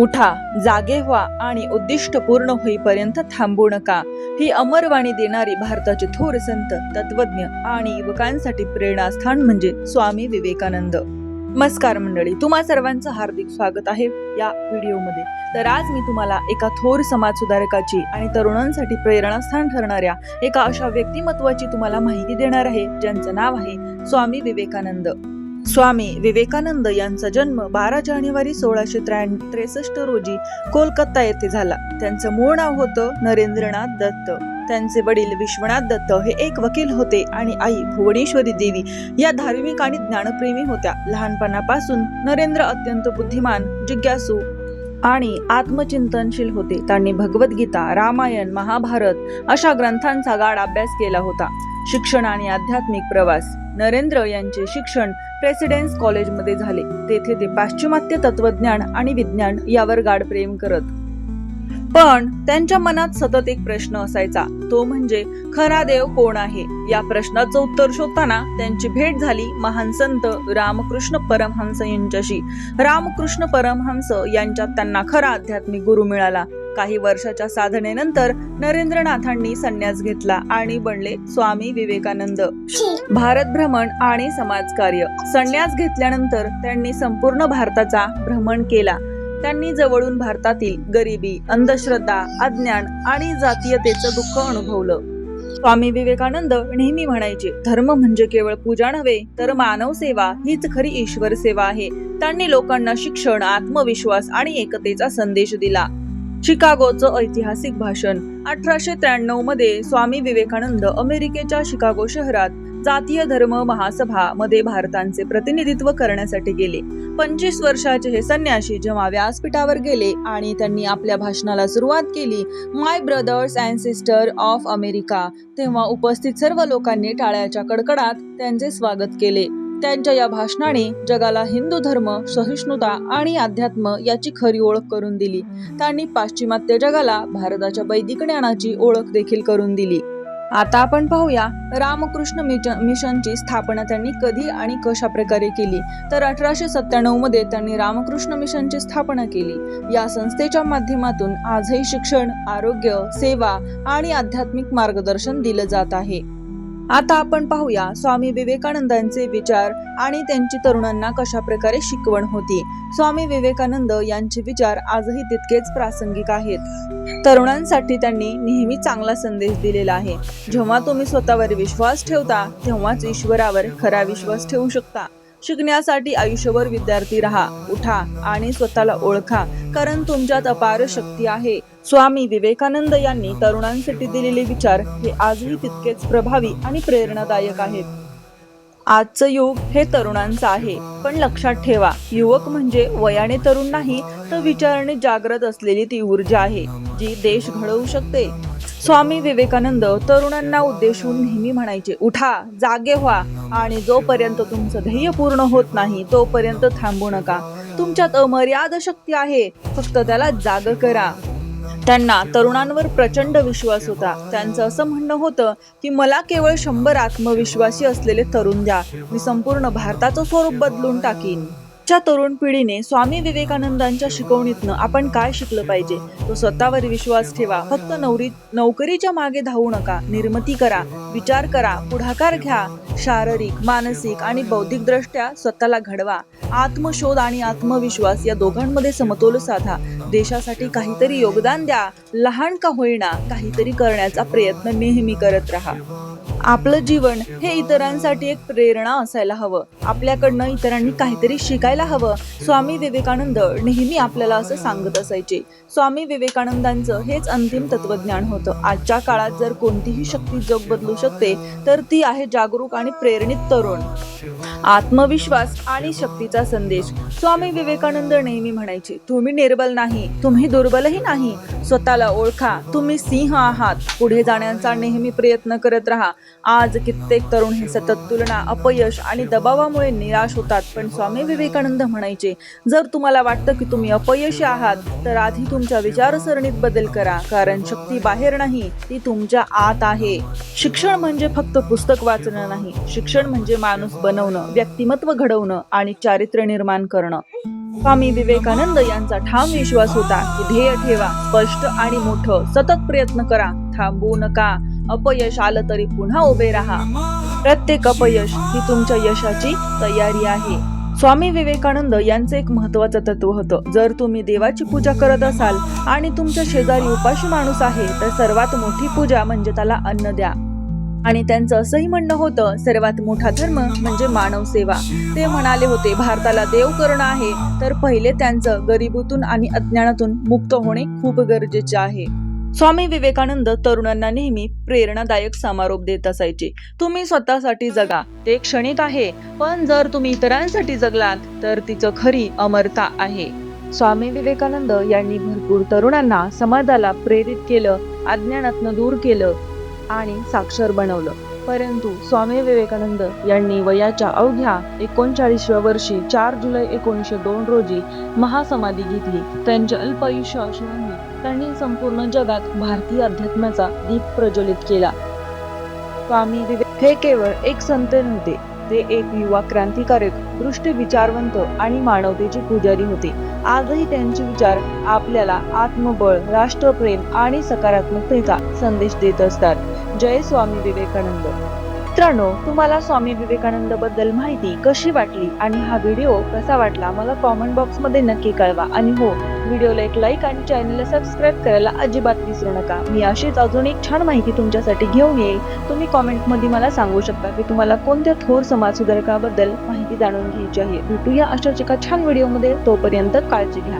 उठा जागे व्हा आणि उद्दिष्ट पूर्ण होईपर्यंत थांबू नका. ही अमरवाणी देणारी भारताचे थोर संत तत्वज्ञ आणि युवकांसाठी प्रेरणास्थान म्हणजे स्वामी विवेकानंद. नमस्कार मंडळी तुम्हा सर्वांचं हार्दिक स्वागत आहे या व्हिडिओमध्ये. तर आज मी तुम्हाला एका थोर समाज सुधारकाची आणि तरुणांसाठी प्रेरणास्थान ठरणाऱ्या एका अशा व्यक्तिमत्वाची तुम्हाला माहिती देणार आहे ज्यांचं नाव आहे स्वामी विवेकानंद. स्वामी विवेकानंद यांचा जन्म बारा जानेवारी सोळाशे त्रेसष्ट रोजी कोलकाता येथे झाला. त्यांचं मूळ नाव होतं नरेंद्रनाथ दत्त. त्यांचे वडील विश्वनाथ दत्त हे एक वकील होते आणि आई भुवनेश्वरी देवी या धार्मिक आणि ज्ञानप्रेमी होत्या. लहानपणापासून नरेंद्र अत्यंत बुद्धिमान जिज्ञासू आणि आत्मचिंतनशील होते. त्यांनी भगवद्गीता रामायण महाभारत अशा ग्रंथांचा गाढ अभ्यास केला होता. शिक्षण आणि आध्यात्मिक प्रवास नरेंद्र यांचे शिक्षण प्रेसिडेन्स कॉलेजमध्ये झाले. तेथे ते पाश्चिमात्य तत्वज्ञान आणि विज्ञान यावर गाढ प्रेम करत. पण त्यांच्या मनात सतत एक प्रश्न असायचा. तो म्हणजे खरा देव कोण आहे? या प्रश्नाचं उत्तर शोधताना त्यांची भेट झाली महान संत रामकृष्ण परमहंस यांच्याशी. रामकृष्ण परमहंस यांच्यात त्यांना खरा आध्यात्मिक गुरु मिळाला. काही वर्षाच्या साधनेनंतर नरेंद्रनाथांनी संन्यास घेतला आणि बनले स्वामी विवेकानंद. भारत भ्रमण आणि समाजकार्य. संन्यास घेतल्यानंतर त्यांनी संपूर्ण भारताचा भ्रमण केला. त्यांनी जवळून भारतातील गरिबी अंधश्रद्धा अज्ञान आणि जातीयतेचं दुःख अनुभवलं. स्वामी विवेकानंद नेहमी म्हणायचे धर्म म्हणजे केवळ पूजा नव्हे तर मानव सेवा हीच खरी ईश्वर सेवा आहे. त्यांनी लोकांना शिक्षण आत्मविश्वास आणि एकतेचा संदेश दिला. शिकागोचं ऐतिहासिक भाषण. अठराशे त्र्याण्णवमध्ये स्वामी विवेकानंद अमेरिकेच्या शिकागो शहरात जातीय धर्म महासभा मध्ये भारतांचे प्रतिनिधित्व करण्यासाठी गेले. पंचवीस वर्षाचे हे संन्यासी जेव्हा व्यासपीठावर गेले आणि त्यांनी आपल्या भाषणाला सुरुवात केली my brothers and sister of America तेव्हा उपस्थित सर्व लोकांनी टाळ्याच्या कडकडात त्यांचे स्वागत केले. त्यांच्या या भाषणाने जगाला हिंदू धर्म सहिष्णुता आणि अध्यात्म याची खरी ओळख करून दिली. त्यांनी पाश्चिमात्य जगाला भारताच्या वैदिक ज्ञानाची ओळख देखील करून दिली. आता आपण पाहूया रामकृष्ण मिशनची स्थापना त्यांनी कधी आणि कशा प्रकारे केली. तर अठराशे सत्त्याण्णवमध्ये त्यांनी रामकृष्ण मिशनची स्थापना केली. या संस्थेच्या माध्यमातून आजही शिक्षण आरोग्य सेवा आणि आध्यात्मिक मार्गदर्शन दिलं जात आहे. आता आपण पाहूया स्वामी विवेकानंदांचे विचार आणि त्यांची तरुणांना कशा प्रकारे शिकवण होती. स्वामी विवेकानंद यांचे विचार आजही तितकेच प्रासंगिक आहेत. तरुणांसाठी त्यांनी नेहमी चांगला संदेश दिलेला आहे. जेव्हा तुम्ही स्वतःवर विश्वास ठेवता तेव्हाच ईश्वरावर खरा विश्वास ठेवू शकता. शिकण्यासाठी आयुष्यभर विद्यार्थी राहा उठा आणि स्वतःला ओळखा कारण तुमच्यात अपार शक्ती आहे. स्वामी विवेकानंद यांनी तरुणांसाठी दिलेले विचार हे आजही तितकेच प्रभावी आणि प्रेरणादायक आहेत. आजचं युग हे तरुणांचं आहे पण लक्षात ठेवा युवक म्हणजे वयाने तरुण नाही तर विचाराने जागृत असलेली ती ऊर्जा आहे जी देश घडवू शकते. स्वामी विवेकानंद तरुणांना उद्देशून नेहमी म्हणायचे उठा जागे व्हा आणि जोपर्यंत तुमचं ध्येय पूर्ण होत नाही तोपर्यंत थांबू नका. तुमच्यात अमर्याद शक्ती आहे फक्त त्याला जाग करा. त्यांना तरुणांवर प्रचंड विश्वास होता. त्यांचं असं म्हणणं होतं की मला केवळ शंभर आत्मविश्वासी असलेले तरुण द्या. मी संपूर्ण भारताचं स्वरूप बदलून टाकीन. आजच्या तरुण पिढीने स्वामी विवेकानंदांच्या शिकवणीतनं आपण काय शिकलं पाहिजे? तो स्वतःवर विश्वास ठेवा. फक्त नवरी नोकरीच्या मागे धावू नका. निर्मिती करा. विचार करा. पुढाकार घ्या. शारीरिक मानसिक आणि बौद्धिक दृष्ट्या स्वतःला घडवा. आत्मशोध आणि आत्मविश्वास या दोघांमध्ये समतोल साधा. देशासाठी काहीतरी योगदान द्या. लहान का होईना काहीतरी करण्याचा प्रयत्न नेहमी करत राहा. आपलं जीवन हे इतरांसाठी एक प्रेरणा असायला हवं. आपल्याकडनं इतरांनी काहीतरी शिकायला हवं. स्वामी विवेकानंद नेहमी आपल्याला असं सांगत असायचे. स्वामी विवेकानंदांचं हेच अंतिम तत्वज्ञान होतं. आजच्या काळात जर कोणतीही शक्ती जग बदलू शकते तर ती आहे जागरूक आणि प्रेरणित तरुण. आत्मविश्वास आणि शक्तीचा संदेश. स्वामी विवेकानंद नेहमी म्हणायचे तुम्ही निर्बल नाही तुम्ही दुर्बलही नाही. स्वतःला ओळखा तुम्ही सिंह आहात. पुढे जाण्याचा नेहमी प्रयत्न करत राहा. आज कित्येक तरुण हे सतत तुलना अपयश आणि दबावामुळे निराश होतात पण स्वामी विवेकानंद म्हणायचे. जर तुम्हाला वाटतं की तुम्ही अपयशी आहात तर आधी तुमच्या विचारसरणीत बदल करा कारण शक्ती बाहेर नाही ती तुमच्या आत आहे. शिक्षण म्हणजे फक्त पुस्तक वाचणं नाही. शिक्षण म्हणजे माणूस बनवणं व्यक्तिमत्व घडवणं आणि चारित्र्य निर्माण करणं. स्वामी विवेकानंद यांचा ठाम विश्वास होता की ध्येय ठेवा स्पष्ट आणि मोठं. सतत प्रयत्न करा थांबू नका. अपयश आलं तरी पुन्हा उभे राहा. प्रत्येक अपयश ही तुमच्या यशाची तयारी आहे. स्वामी विवेकानंद यांचं एक महत्वाचं तत्व होतं. जर तुम्ही देवाची पूजा करत असाल आणि तुमच्या शेजारी उपाशी माणूस आहे तर सर्वात मोठी पूजा म्हणजे त्याला अन्न द्या. आणि त्यांचं असंही म्हणणं होतं सर्वात मोठा धर्म म्हणजे मानव सेवा. ते म्हणाले होते भारताला देव करणं आहे तर पहिले त्यांचं गरिबीतून आणि अज्ञानातून मुक्त होणे खूप गरजेचे आहे. स्वामी विवेकानंद तरुणांना नेहमी प्रेरणादायक समारोप देत असायचे. तुम्ही स्वतःसाठी जगा. ते क्षणिक आहे पण जर तुम्ही इतरांसाठी जगलात तर तिचं खरी अमरता आहे. स्वामी विवेकानंद यांनी भरपूर तरुणांना समाजाला प्रेरित केलं अज्ञानातनं दूर केलं आणि साक्षर बनवलं. परंतु स्वामी विवेकानंद यांनी वयाच्या अवघ्या एकोणचाळीसव्या वर्षी चार जुलै एकोणीसशे दोन रोजी महासमाधी घेतली. त्यांच्या अल्पायुष्य असूनही त्यांनी संपूर्ण जगात भारतीय अध्यात्माचा दीप प्रज्वलित केला. स्वामी विवेक हे केवळ एक संत नव्हते ते एक युवा क्रांतिकारक दृष्ट विचारवंत आणि मानवतेचे पुजारी होते. आजही त्यांचे विचार आपल्याला आत्मबळ राष्ट्रप्रेम आणि सकारात्मकतेचा संदेश देत असतात. जय स्वामी विवेकानंद. मित्रांनो तुम्हाला स्वामी विवेकानंदबद्दल माहिती कशी वाटली आणि हा व्हिडिओ कसा वाटला मला कॉमेंट बॉक्समध्ये नक्की कळवा. आणि हो व्हिडिओला एक लाईक आणि चॅनलला सबस्क्राईब करायला अजिबात विसरू नका. मी अशीच अजून एक छान माहिती तुमच्यासाठी घेऊन येईल. तुम्ही कॉमेंटमध्ये मला सांगू शकता की तुम्हाला कोणत्या थोर समाज सुधारकाबद्दल माहिती जाणून घ्यायची आहे. भेटूया अशाच एका छान व्हिडिओमध्ये तोपर्यंत काळजी घ्या.